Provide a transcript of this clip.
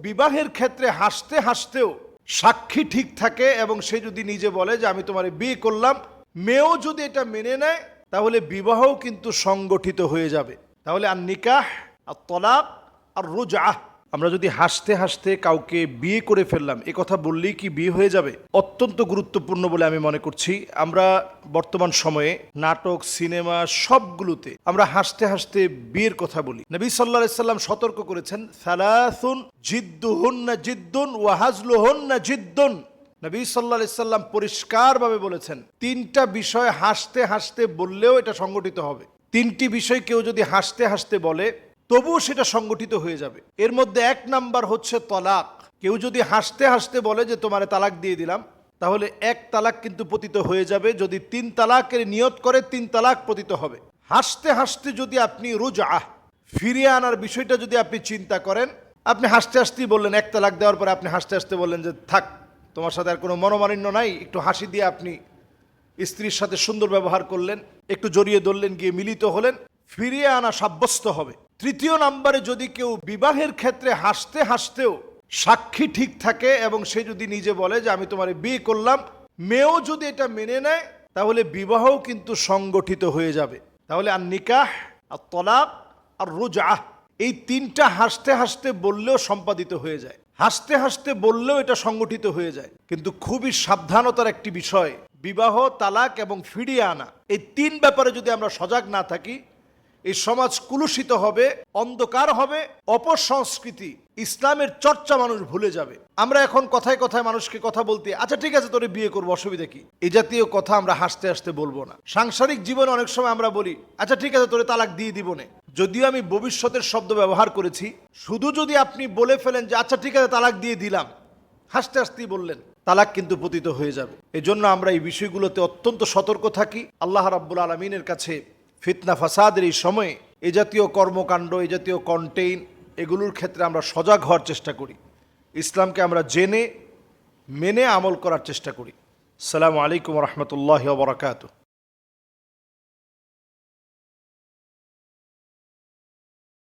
বিবাহের ক্ষেত্রে হাসতে হাসতেও সাক্ষী ঠিক থাকে এবং সে যদি নিজে বলে যে আমি তোমার বিয়ে করলাম, মেয়েও যদি এটা মেনে নেয়, তাহলে বিবাহও কিন্তু সংগঠিত হয়ে যাবে। তাহলে আর নিকাহ আর তলাক আর রোজাহ আমরা যদি হাসতে হাসতে কাউকে বিয়ে করে ফেললাম, এ কথা বললেই কি বিয়ে হয়ে যাবে? অত্যন্ত গুরুত্বপূর্ণ বলে আমি মনে করছি। আমরা বর্তমান সময়ে নাটক, সিনেমা সবগুলোতে আমরা হাসতে হাসতে বিয়ের কথা বলি। নবী সাল্লাহ সাল্লাম সতর্ক করেছেন, সালাসুন না জিদ্দুন ওয়াহাজলুহুন্না জিদ্দুন। নবী সাল্লাহ সাল্লাম পরিষ্কারভাবে বলেছেন, তিনটা বিষয় হাসতে হাসতে বললেও এটা সংগঠিত হবে। তিনটি বিষয় কেউ যদি হাসতে হাসতে বলে তবুও সেটা সংগঠিত হয়ে যাবে। এর মধ্যে এক নাম্বার হচ্ছে তলাক। কেউ যদি হাসতে হাসতে বলে যে, তোমারে তালাক দিয়ে দিলাম, তাহলে এক তালাক কিন্তু পতিত হয়ে যাবে। যদি তিন তালাকের নিয়ত করে, তিন তালাক পতিত হবে। হাসতে হাসতে যদি আপনি রোজ রুজাহ ফিরিয়ে আনার বিষয়টা যদি আপনি চিন্তা করেন, আপনি হাসতে হাসতেই বললেন, এক তালাক দেওয়ার পরে আপনি হাসতে হাসতে বললেন যে, থাক, তোমার সাথে আর কোনো মনোমালিন্য নাই। একটু হাসি দিয়ে আপনি স্ত্রীর সাথে সুন্দর ব্যবহার করলেন, একটু জড়িয়ে ধরলেন, গিয়ে মিলিত হলেন, ফিরিয়ে আনা সাব্যস্ত হবে। তৃতীয় নম্বরে যদি কেউ বিবাহের ক্ষেত্রে হাসতে হাসতেও সাক্ষী ঠিক থাকে এবং সে যদি নিজে বলে যে আমি তোমার বিয়ে করলাম, মেয়েও যদি এটা মেনে নেয়, তাহলে বিবাহও কিন্তু সংগঠিত হয়ে যাবে। তাহলে আর নিকাহ, আর তলাক, আর রোজাহ এই তিনটা হাসতে হাসতে বললেও সম্পাদিত হয়ে যায়। হাসতে হাসতে বললেও এটা সংগঠিত হয়ে যায়। কিন্তু খুবই সাবধানতার একটি বিষয়, বিবাহ, তালাক এবং ফিরিয়ে আনা। এই তিন ব্যাপারে যদি আমরা সজাগ না থাকি এই সমাজ কুলুষিত হবে, অন্ধকার হবে, অপসংস্কৃতি, ইসলামের চর্চা মানুষ ভুলে যাবে। আমরা এখন কথায় কথায় মানুষকে কথা বলতে আচ্ছা ঠিক আছে, তোরে বিয়ে করব, অসুবিধা কি? এই জাতীয় কথা আমরা হাসতে হাসতে বলব না। সাংসারিক জীবনে অনেক সময় আমরা বলি আচ্ছা ঠিক আছে, তোরে তালাক দিয়ে দিব নে। যদিও আমি ভবিষ্যতের শব্দ ব্যবহার করেছি, শুধু যদি আপনি বলে ফেলেন যে আচ্ছা ঠিক আছে, তালাক দিয়ে দিলাম। হাসতে হাসতেই বললেন, তালাক কিন্তু পতিত হয়ে যাবে। এজন্য আমরা এই বিষয়গুলোতে অত্যন্ত সতর্ক থাকি। আল্লাহ রাব্বুল আলমিনের কাছে ফিতনা, ফাসাদের এই সময়ে এ জাতীয় কর্মকাণ্ড, এ জাতীয় কন্টেইন এগুলোর ক্ষেত্রে আমরা সজাগ হওয়ার চেষ্টা করি। ইসলামকে আমরা জেনে, মেনে আমল করার চেষ্টা করি। সালামু আলাইকুম রহমতুল্লাহ বরাকাতু